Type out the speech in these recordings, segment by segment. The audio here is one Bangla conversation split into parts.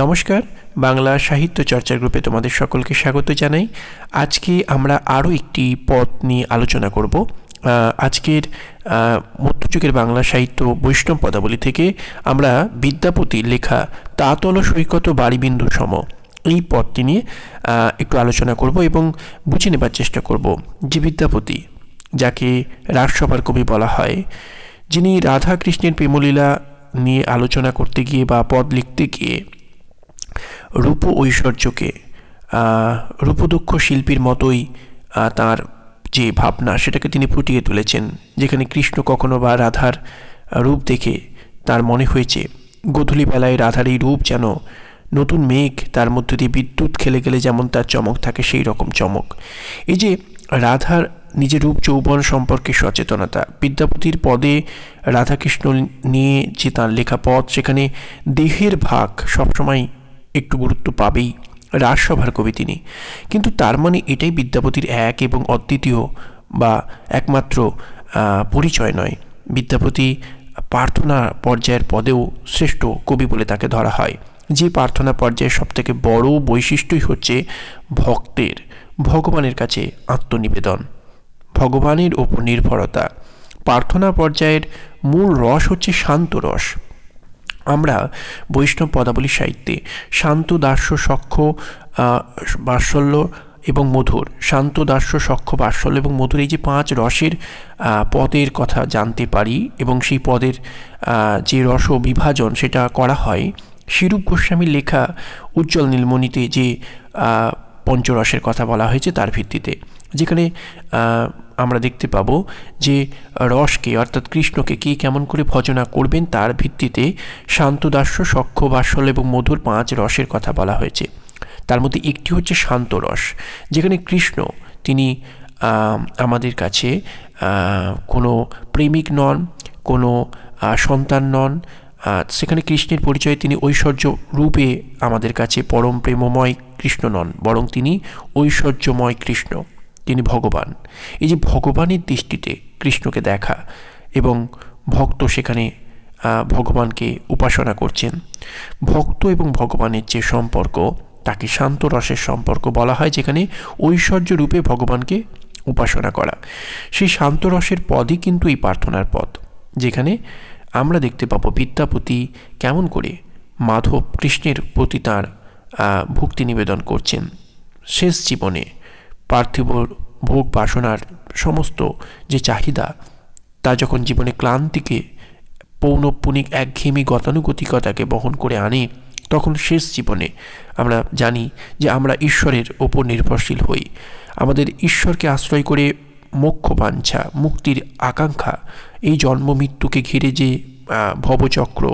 নমস্কার, বাংলা সাহিত্য চর্চা গ্রুপে তোমাদের সকলকে স্বাগত জানাই। আজকে আমরা আরও একটি পদ নিয়ে আলোচনা করব। আজকের মধ্যযুগের বাংলা সাহিত্য বৈষ্ণব পদাবলী থেকে আমরা বিদ্যাপতির লেখা তাতল সৈকত বাড়িবিন্দু সম এই পদটি নিয়ে একটু আলোচনা করব এবং বুঝে নেবার চেষ্টা করব। যে বিদ্যাপতি, যাকে রাজসভার কবি বলা হয় যিনি রাধা কৃষ্ণের প্রেমলীলা নিয়ে আলোচনা করতে গিয়ে বা পদ লিখতে গিয়ে রূপ ঐশ্বর্যকে রূপদক্ষ শিল্পীর মতোই তার যে ভাবনা সেটাকে তিনি ফুটিয়ে তুলেছেন, যেখানে কৃষ্ণ কখনো বা রাধার রূপ দেখে তার মনে হয়েছে গোধূলি বেলায় রাধার এই রূপ যেন নতুন মেঘ, তার মধ্যে দিয়ে বিদ্যুৎ খেলে গেলে যেমন তার চমক থাকে, সেই রকম চমক। এই যে রাধার নিজের রূপ যৌবন সম্পর্কে সচেতনতা, বিদ্যাপতির পদে রাধাকৃষ্ণ নিয়ে যে তার লেখা পদ সেখানে দেহের ভাগ সবসময় একটু গুরুত্ব পাবেই, রাজসভার কবি তিনি। কিন্তু তার মানে এটাই বিদ্যাপতির এক এবং অদ্বিতীয় বা একমাত্র পরিচয় নয়। বিদ্যাপতি প্রার্থনা পর্যায়ের পদেও শ্রেষ্ঠ কবি বলে তাকে ধরা হয়। যে প্রার্থনা পর্যায়ের সবথেকে বড় বৈশিষ্ট্যই হচ্ছে ভক্তের ভগবানের কাছে আত্মনিবেদন ভগবানের ওপর নির্ভরতা। প্রার্থনা পর্যায়ের মূল রস হচ্ছে শান্ত রস। আমরা বৈষ্ণব পদাবলী সাহিত্যে শান্ত দাস্য আহ, বাৎসল্য এবং মধুর শান্ত দাস্য সখ্য বাৎসল্য এবং মধুর এই যে পাঁচ রসের পদের কথা জানতে পারি এবং সেই পদের যে রস বিভাজন সেটা করা হয় শিরূপ গোস্বামীর লেখা উজ্জ্বল নীলমণিতে যে পঞ্চরসের কথা বলা হয়েছে তার ভিত্তিতে, যেখানে আমরা দেখতে পাবো যে রসকে অর্থাৎ কৃষ্ণকে কে কেমন করে ভজনা করবেন তার ভিত্তিতে শান্তদাস্য সখ্য বাসল এবং মধুর পাঁচ রসের কথা বলা হয়েছে। তার মধ্যে একটি হচ্ছে শান্ত রস, যেখানে কৃষ্ণ তিনি আমাদের কাছে কোনো প্রেমিক নন, কোনো সন্তান নন সেখানে কৃষ্ণের পরিচয়ে তিনি ঐশ্বর্য রূপে আমাদের কাছে পরম প্রেমময় কৃষ্ণ নন, বরং তিনি ঐশ্বর্যময় কৃষ্ণ। তিনি ভগবান। এই যে ভগবানের দৃষ্টিতে কৃষ্ণকে দেখা এবং ভক্ত সেখানে ভগবানকে উপাসনা করছেন, ভক্ত এবং ভগবানের যে সম্পর্ক, তাকে শান্ত রসের সম্পর্ক বলা হয়, যেখানে ঐশ্বর্য রূপে ভগবানকে উপাসনা করা। সেই শান্ত রসের পদই কিন্তু এই প্রার্থনার পদ যেখানে আমরা দেখতে পাবো বিদ্যাপতি কেমন করে মাধব কৃষ্ণের প্রতি তাঁর ভক্তি নিবেদন করছেন। শেষ জীবনে পার্থিব ভোগ বাসনার সমস্ত যে চাহিদা, তা যখন জীবনে ক্লান্তিকে পৌনঃপুনিক একঘেয়েমি গতানুগতিকতাকে বহন করে আনে, তখন শেষ জীবনে আমরা জানি যে আমরা ঈশ্বরের ওপর নির্ভরশীল হই। আমাদের ঈশ্বরকে আশ্রয় করে মোক্ষ বাঞ্ছা মুক্তির আকাঙ্ক্ষা, এই জন্ম মৃত্যুকে ঘিরে যে ভবচক্র,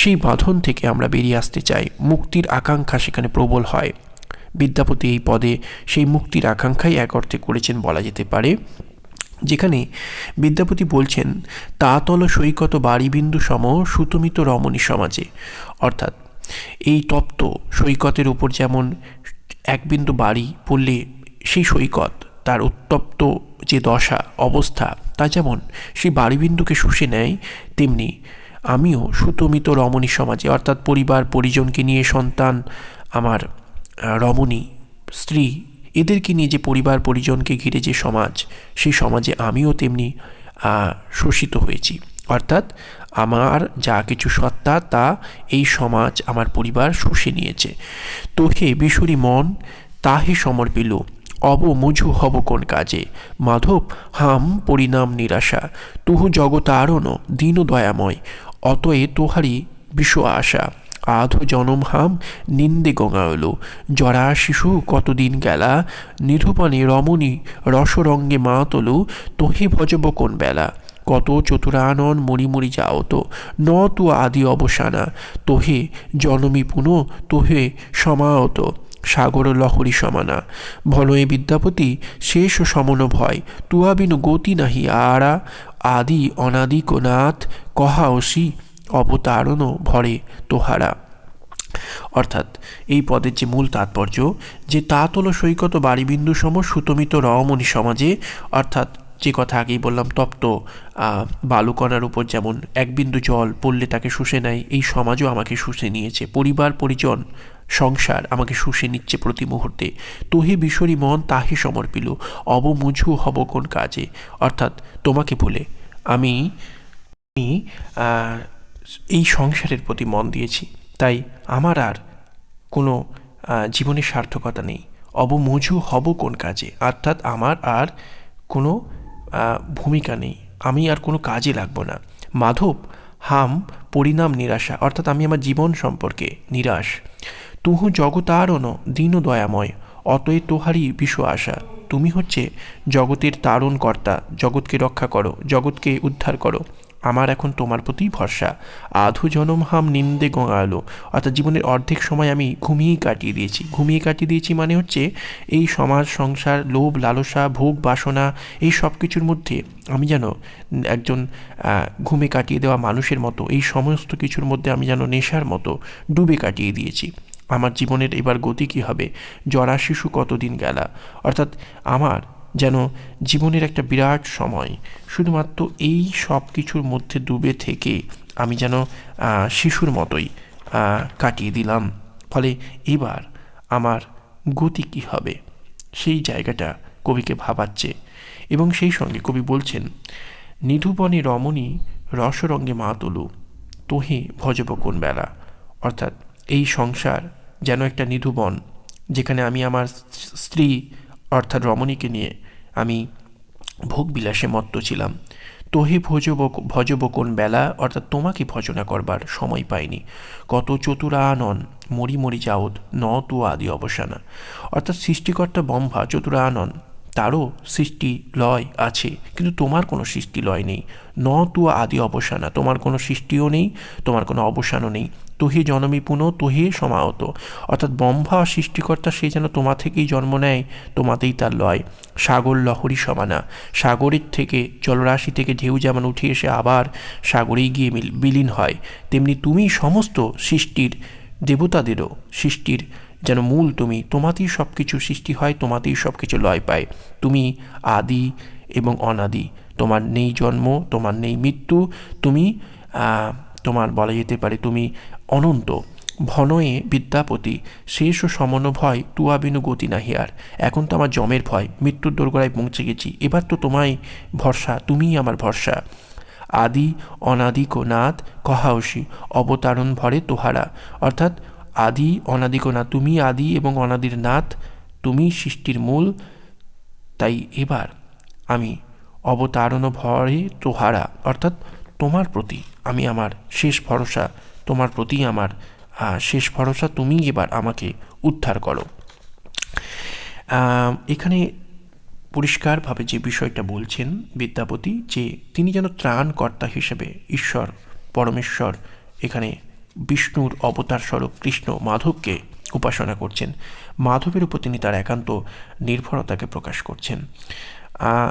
সেই বাঁধন থেকে আমরা বেরিয়ে আসতে চাই। মুক্তির আকাঙ্ক্ষা সেখানে প্রবল হয়। বিদ্যাপতি এই পদে সেই মুক্তির আকাঙ্ক্ষাই এক অর্থে করেছেন বলা যেতে পারে, যেখানে বিদ্যাপতি বলছেন, তাতল সৈকত বাড়িবিন্দু সম সুতমিত রমণী সমাজে। অর্থাৎ এই তপ্ত সৈকতের উপর যেমন এক বিন্দু বাড়ি পড়লে সেই সৈকত তার উত্তপ্ত যে দশা, অবস্থা, তা যেমন সেই বাড়িবিন্দুকে শুষে নেয়, তেমনি আমিও সুতমিত রমণী সমাজে, অর্থাৎ পরিবার, পরিজনকে নিয়ে সন্তান, আমার রমণী, স্ত্রী, এদেরকে নিয়ে যে পরিবার, পরিজনকে ঘিরে যে সমাজ, সেই সমাজে আমিও তেমনি শোষিত হয়েছি। অর্থাৎ আমার যা কিছু সত্তা, তা এই সমাজ, আমার পরিবার শুষে নিয়েছে। তোহে বিশুরি মন, তাহে সমর্পিল। অব মুঝু হব কোন কাজে। মাধব, হাম, পরিণাম নিরাশা। তুহু জগতারণ দীন দয়াময় অতএ তোহারি বিশ্ব আশা। আধো জনম হাম, নিন্দে গঙ্গায়ল জরা শিশু কতদিন গেলা? নিধুপানে রমণী রসরঙ্গে মা তলু তোহে ভজব কোন বেলা? কত চতুরানন মরিমরি যাও তো ন তু আদি অবসানা। তোহে জনমী পুন, তোহে সমায়ত সাগর লহরী সমানা। ভনয়ে বিদ্যাপতি, শেষ সমন ভয়। তুয়াবিনু গতি নাহি, আরা আদি অনাদি কোনাথ কহা অসি অবতারণ ভরে তোহারা। অর্থাৎ এই পদের যে মূল তাৎপর্য, যে তাতল সৈকত বাড়িবিন্দু সম সুতমিত রমণী সমাজে, অর্থাৎ যে কথা আগেই বললাম, তপ্ত বালুকণার উপর যেমন এক বিন্দু জল পড়লে তাকে শুষে নেয়, এই সমাজও আমাকে শুষে নিয়েছে। পরিবার, পরিজন সংসার আমাকে শুষে নিচ্ছে প্রতি মুহূর্তে। তোহে বিশরী মন তাহে সমর্পিল। অবমুঝু হব কোন কাজে? অর্থাৎ তোমাকে বলে, আমি এই সংসারের প্রতি মন দিয়েছি। তাই আমার আর কোনো জীবনের সার্থকতা নেই। অবমুঝু হব কোন কাজে? অর্থাৎ আমার আর কোনো ভূমিকা নেই। আমি আর কোনো কাজে লাগবো না। মাধব, হাম, পরিণাম নিরাশা। অর্থাৎ আমি আমার জীবন সম্পর্কে নিরাশ। তুহু জগতারণ দীন দয়াময় অতএ তোহারই বিশ্ব আশা। তুমি হচ্ছে জগতের তারণ কর্তা, জগৎকে রক্ষা করো, জগৎকে উদ্ধার করো। আমার এখন তোমার প্রতি ভরসা। আধু জনম হাম নিন্দে গঙালো অর্থাৎ জীবনের অর্ধেক সময় আমি ঘুমিয়েই কাটিয়ে দিয়েছি। ঘুমিয়ে কাটিয়ে দিয়েছি মানে হচ্ছে এই সমাজ, সংসার, লোভ, লালসা, ভোগ, বাসনা, এই সব কিছুর মধ্যে আমি যেন একজন ঘুমে কাটিয়ে দেওয়া মানুষের মতো, এই সমস্ত কিছুর মধ্যে আমি যেন নেশার মতো ডুবে কাটিয়ে দিয়েছি। আমার জীবনের এবার গতি কী হবে? জরা শিশু কতদিন গেলা? অর্থাৎ আমার যেন জীবনের একটা বিরাট সময়। শুধুমাত্র এই সব কিছুর মধ্যে ডুবে থেকে আমি যেন শিশুর মতোই কাটিয়ে দিলাম। ফলে এবার আমার গতি কী হবে? সেই জায়গাটা কবিকে ভাবাচ্ছে। এবং সেই সঙ্গে কবি বলছেন, নিধুবনে রমণী রসরঙ্গে মা তলু, তোহে ভজব কোন বেলা? অর্থাৎ এই সংসার যেন একটা নিধুবন যেখানে আমি আমার স্ত্রী অর্থাৎ রমণীকে নিয়ে আমি ভোগবিলাসে মত্ত ছিলাম। তোহে ভজব ভজব কোন বেলা, অর্থাৎ তোমাকে ভজনা করবার সময় পাইনি। কত চতুরানন, মরি মরি যাওত, ন তু আদি অবসানা। অর্থাৎ সৃষ্টিকর্তা বম্ভা চতুরানন তারও সৃষ্টি লয় আছে। কিন্তু তোমার কোনো সৃষ্টি লয় নেই। ন তু আদি অবসানা। তোমার কোনো সৃষ্টিও নেই, তোমার কোনো অবসানও নেই। তোহে জনমী পুনঃ, তোহে সমাহত। অর্থাৎ ব্রহ্মা সৃষ্টিকর্তা সে যেন তোমা থেকেই জন্ম নেয়, তোমাতেই তার লয়। সাগর লহরী সমানা। সাগরের থেকে, জলরাশি থেকে ঢেউ যেমন উঠে এসে আবার সাগরেই গিয়ে বিলীন হয়, তেমনি তুমি সমস্ত সৃষ্টির দেবতাদেরও সৃষ্টির যেন মূল তুমি, তোমাতেই সব কিছু সৃষ্টি হয়, তোমাতেই সব কিছু লয় পায়। তুমি আদি এবং অনাদি, তোমার নেই জন্ম, তোমার নেই মৃত্যু, তুমি তোমার বলা যেতে পারে তুমি অনন্ত, ভনয়ে বিদ্যাপতি শেষ ও সমন ভয় তুয়া বিনু গতি নাহি আর। এখন তো আমার জমের ভয়, মৃত্যুর দোরগোড়ায় পৌঁছে গেছি। এবার তো তোমায় ভরসা, তুমিই আমার ভরসা। আদি, অনাদি নাথ কহাওসি অবতারণ ভরে তোহারা। অর্থাৎ আদি অনাদি নাথ তুমি আদি এবং অনাদির নাথ, তুমি সৃষ্টির মূল। তাই এবার আমি অবতারণ ভরে তোহারা, অর্থাৎ তোমার প্রতি আমি আমার শেষ ভরসা, তোমার প্রতি আমার শেষ ভরসা তুমি এবার আমাকে উদ্ধার করো। এখানে পরিষ্কারভাবে যে বিষয়টা বলছেন বিদ্যাপতি, যে তিনি যেন ত্রাণকর্তা হিসেবে ঈশ্বর, পরমেশ্বর এখানে বিষ্ণুর অবতার স্বরূপ কৃষ্ণ মাধবকে উপাসনা করছেন। মাধবের উপর তিনি তার একান্ত নির্ভরতাকে প্রকাশ করছেন।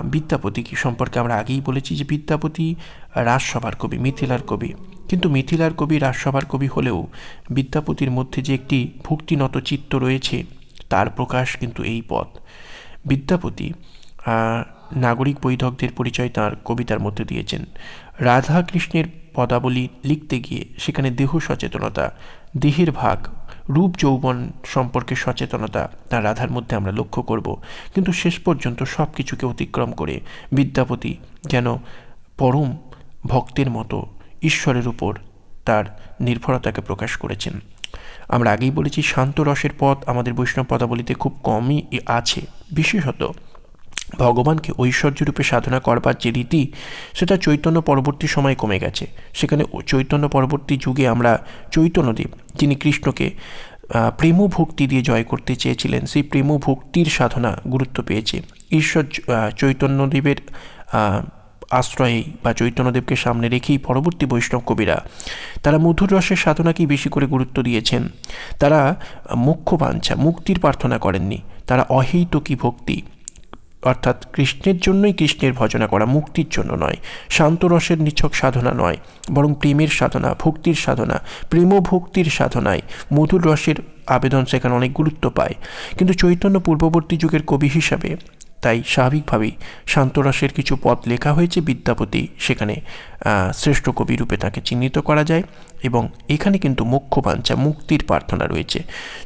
বিদ্যাপতি সম্পর্কে আমরা আগেই বলেছি যে বিদ্যাপতি রাজসভার কবি, মিথিলার কবি। কিন্তু মিথিলার কবি, রাজসভার কবি হলেও বিদ্যাপতির মধ্যে যে একটি ভক্তিনত চিত্ত রয়েছে, তার প্রকাশ কিন্তু এই পথ। বিদ্যাপতি নাগরিক বৈধকদের পরিচয় তার কবিতার মধ্যে দিয়েছেন। রাধা কৃষ্ণের পদাবলী লিখতে গিয়ে সেখানে দেহ সচেতনতা, দেহের ভাগ, রূপ যৌবন সম্পর্কে সচেতনতা, তার রাধার মধ্যে আমরা লক্ষ্য করব। কিন্তু শেষ পর্যন্ত সব কিছুকে অতিক্রম করে বিদ্যাপতি যেন পরম ভক্তের মতো ঈশ্বরের উপর তার নির্ভরতাকে প্রকাশ করেছেন। আমরা আগেই বলেছি, শান্ত রসের পথ আমাদের বৈষ্ণব পদাবলিতে খুব কমই আছে। বিশেষত ভগবানকে ঐশ্বর্যরূপে সাধনা করবার যে রীতি সেটা চৈতন্য পরবর্তী সময়ে কমে গেছে। সেখানে চৈতন্য পরবর্তী যুগে আমরা চৈতন্যদেব যিনি কৃষ্ণকে প্রেম ভক্তি দিয়ে জয় করতে চেয়েছিলেন সেই প্রেম ভক্তির সাধনা গুরুত্ব পেয়েছে। ঈশ্বর চৈতন্যদেবের আহ, আশ্রয়েই বা চৈতন্যদেবকে সামনে রেখেই পরবর্তী বৈষ্ণব কবিরা তারা মধুর রসের সাধনাকেই বেশি করে গুরুত্ব দিয়েছেন। তারা মুখ্য বাঞ্ছা মুক্তির প্রার্থনা করেননি। তারা অহৈতুকী ভক্তি অর্থাৎ কৃষ্ণের জন্যই কৃষ্ণের ভজনা করা মুক্তির জন্য নয়। শান্ত রসের নিছক সাধনা নয়, বরং প্রেমের সাধনা, ভক্তির সাধনা, প্রেম ভক্তির সাধনায় মধুর রসের আবেদন সেখানে অনেক গুরুত্ব পায়। কিন্তু চৈতন্য পূর্ববর্তী যুগের কবি হিসাবে তাই স্বাভাবিকভাবেই শান্তরসের কিছু পদ লেখা হয়েছে বিদ্যাপতি, সেখানে শ্রেষ্ঠ কবি রূপে তাকে চিহ্নিত করা যায় এবং এখানে কিন্তু মুখ্য বাঞ্ছা, মুক্তির প্রার্থনা রয়েছে।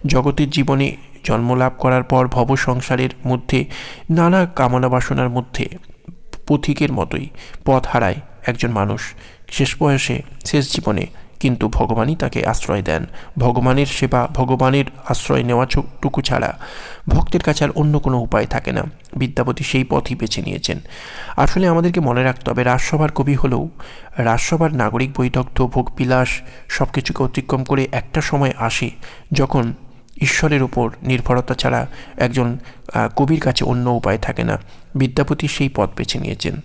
জগতের জীবনে জন্মলাভ করার পর ভব সংসারের মধ্যে, নানা কামনা বাসনার মধ্যে, পথিকের মতোই পথ হারায় একজন মানুষ। শেষ বয়সে, শেষ জীবনে কিন্তু ভগবানই তাকে আশ্রয় দেন। ভগবানের সেবা, ভগবানের আশ্রয় নেওয়া টুকু ছাড়া ভক্তের কাছে আর অন্য কোনো উপায় থাকে না। বিদ্যাপতি সেই পথই বেছে নিয়েছেন। আসলে আমাদেরকে মনে রাখতে হবে, রাজসভার কবি হলেও রাজসভার নাগরিক বৈদগ্ধ ভোগবিলাস সব কিছুকে অতিক্রম করে একটা সময় আসে যখন ঈশ্বরের উপর নির্ভরতা ছাড়া একজন কবির কাছে অন্য উপায় থাকে না। বিদ্যাপতি সেই পথ বেছে নিয়েছেন।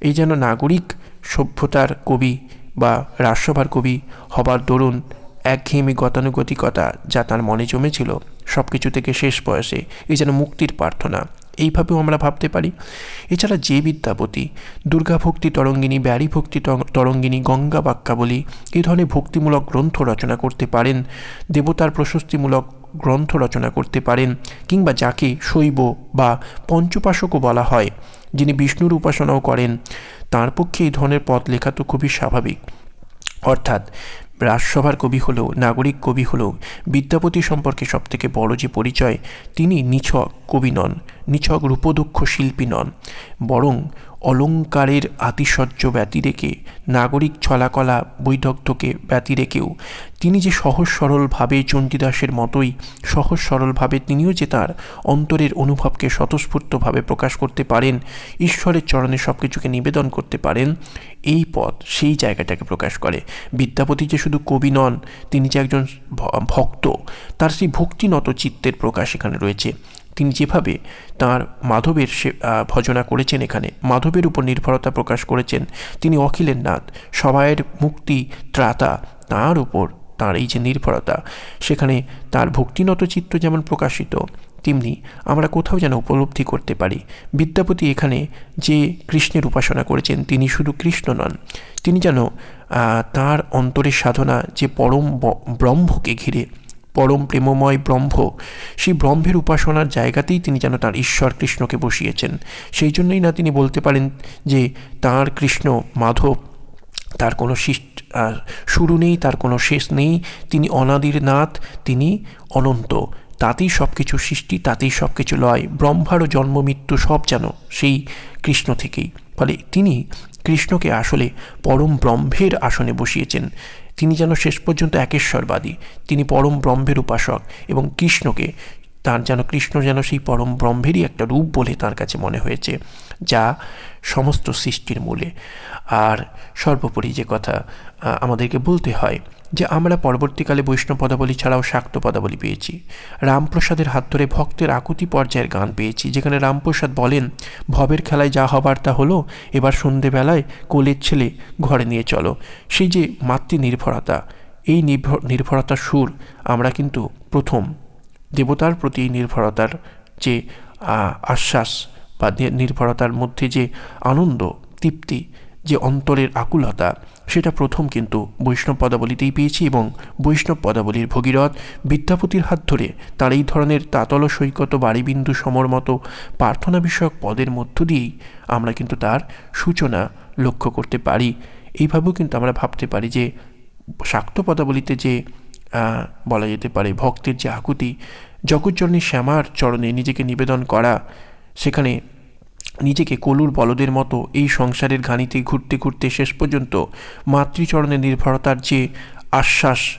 এই যেন নাগরিক সভ্যতার কবি বা রাজসভার কবি হবার দরুন একঘেয়েমি গতানুগতিকতা যা তার মনে জমেছিল সব কিছু থেকে শেষ বয়সে এই যেন মুক্তির প্রার্থনা, এইভাবেও আমরা ভাবতে পারি। এছাড়া যে বিদ্যাপতি দুর্গাভক্তি তরঙ্গিনী ব্যারি ভক্তি তর- তরঙ্গিনী, গঙ্গা বাক্যাবলী এই ধরনের ভক্তিমূলক গ্রন্থ রচনা করতে পারেন, দেবতার প্রশস্তিমূলক গ্রন্থ রচনা করতে পারেন কিংবা যাকে শৈব বা পঞ্চপাশকও বলা হয়, যিনি বিষ্ণুর উপাসনাও করেন। তার পক্ষে এই ধরনের পথ লেখা তো খুবই স্বাভাবিক। অর্থাৎ রাজসভার কবি হলেও নাগরিক কবি হলেও বিদ্যাপতি সম্পর্কে সবথেকে বড় যে পরিচয়, তিনি নিছক কবি নন, নিছক রূপদক্ষ শিল্পী নন। বরং অলঙ্কারের আতিশয্য ব্যতি রেখে, নাগরিক ছলাকলা বৈদগ্ধকে ব্যতি রেখেও, তিনি যে সহজ সরলভাবে চণ্ডীদাসের মতোই সহজ সরলভাবে তিনিও যে তার অন্তরের অনুভবকে স্বতঃস্ফূর্তভাবে প্রকাশ করতে পারেন, ঈশ্বরের চরণে সব কিছুকে নিবেদন করতে পারেন, এই পথ সেই জায়গাটাকে প্রকাশ করে। বিদ্যাপতি যে শুধু কবি নন, তিনি যে একজন ভক্ত, তার সেই ভক্তিনত চিত্তের প্রকাশ এখানে রয়েছে। তিনি যেভাবে তার মাধবের সে ভজনা করেছেন এখানে, মাধবের উপর নির্ভরতা প্রকাশ করেছেন, তিনি অখিলের নাথ সবাইয়ের মুক্তি ত্রাতা, তার উপর তার এই যে নির্ভরতা, সেখানে তার ভক্তিনত চিত্ত যেমন প্রকাশিত, তেমনি আমরা কোথাও যেন উপলব্ধি করতে পারি। বিদ্যাপতি এখানে যে কৃষ্ণের উপাসনা করেছেন, তিনি শুধু কৃষ্ণ নন, তিনি যেন তার অন্তরের সাধনা যে পরম ব্রহ্মকে ঘিরে পরম প্রেমময় ব্রহ্ম। সেই ব্রহ্মের উপাসনার জায়গাতেই তিনি যেন তার ঈশ্বর কৃষ্ণকে বসিয়েছেন। সেই জন্যই না তিনি বলতে পারেন যে, তার কৃষ্ণ মাধব, তার কোনো শুরু নেই, তার কোনো শেষ নেই। তিনি অনাদির নাথ, তিনি অনন্ত। তাতেই সব কিছু সৃষ্টি, তাতেই সব কিছু লয় ব্রহ্মারও জন্ম, মৃত্যু সব যেন সেই কৃষ্ণ থেকেই। ফলে তিনি কৃষ্ণকে আসলে পরম ব্রহ্মের আসনে বসিয়েছেন। তিনি যেন শেষ পর্যন্ত একেশ্বরবাদী, তিনি পরম ব্রহ্মের উপাসক এবং কৃষ্ণকে, তার যেন কৃষ্ণ যেন সেই পরম ব্রহ্মেরই একটা রূপ বলে তার কাছে মনে হয়েছে, যা সমস্ত সৃষ্টির মূলে। আর সর্বোপরি যে কথা আমাদেরকে বলতে হয় যে আমরা পরবর্তীকালে বৈষ্ণব পদাবলী ছাড়াও শাক্ত পদাবলী পেয়েছি। রামপ্রসাদের হাত ধরে ভক্তের আকুতি পর্যায়ের গান পেয়েছি, যেখানে রামপ্রসাদ বলেন, ভবের খেলায় যা হবার তা হলো, এবার সন্ধেবেলায় কোলের ছেলে ঘরে নিয়ে চলো। সেই যে মাতৃ নির্ভরতা এই নির্ভর নির্ভরতার সুর আমরা কিন্তু প্রথম দেবতার প্রতি নির্ভরতার যে আশ্বাস বা নির্ভরতার মধ্যে যে আনন্দ, তৃপ্তি যে অন্তরের আকুলতা, সেটা প্রথম কিন্তু বৈষ্ণব পদাবলিতেই পেয়েছি এবং বৈষ্ণব পদাবলীর ভগীরথ বিদ্যাপতির হাত ধরে তার এই ধরনের তাতল সৈকত বাড়িবিন্দু সমর মতো প্রার্থনা বিষয়ক পদের মধ্য দিয়েই আমরা কিন্তু তার সূচনা লক্ষ্য করতে পারি। এইভাবেও কিন্তু আমরা ভাবতে পারি যে শাক্ত পদাবলিতে যে বলা যেতে পারে ভক্তের যে আকুতি জগৎজননী শ্যামার চরণে নিজেকে নিবেদন করা, সেখানে নিজেকে কলুর বলদের মতো এই সংসারের ঘানিতে ঘুরতে ঘুরতে শেষ পর্যন্ত মাতৃচরণের নির্ভরতার যে আশ্বাস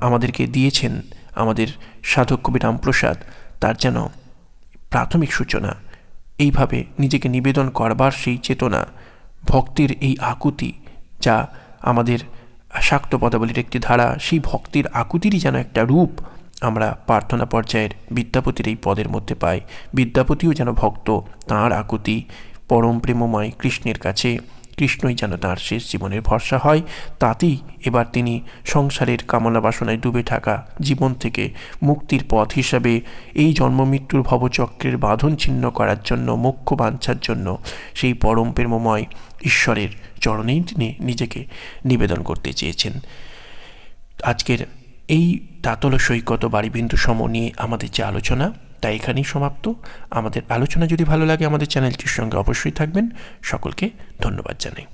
আমাদেরকে দিয়েছেন আমাদের সাধক কবি রামপ্রসাদ, তার যেন প্রাথমিক সূচনা। এইভাবে নিজেকে নিবেদন করবার সেই চেতনা, ভক্তির এই আকুতি যা আমাদের শাক্ত পদাবলীর একটি ধারা, সেই ভক্তির আকুতিরই যেন একটা রূপ আমরা প্রার্থনা পর্যায়ের বিদ্যাপতির এই পদের মধ্যে পাই। বিদ্যাপতিও যেন ভক্ত, তাঁর আকুতি পরম প্রেমময় কৃষ্ণের কাছে কৃষ্ণই যেন তার শেষ জীবনের ভরসা হয়। তাতেই এবার তিনি সংসারের কামনা বাসনায় ডুবে থাকা জীবন থেকে মুক্তির পথ হিসাবে এই জন্ম মৃত্যুর ভবচক্রের বাঁধন ছিন্ন করার জন্য, মোক্ষ বাঞ্ছার জন্য সেই পরম প্রেমময় ঈশ্বরের চরণেই তিনি নিজেকে নিবেদন করতে চেয়েছেন। আজকের এই তাতল সৈকত ও বাড়িবিন্দু সম নিয়ে আমাদের যে আলোচনা, তা এখানেই সমাপ্ত। আমাদের আলোচনা যদি ভালো লাগে আমাদের চ্যানেলটির সঙ্গে অবশ্যই থাকবেন। সকলকে ধন্যবাদ জানাই।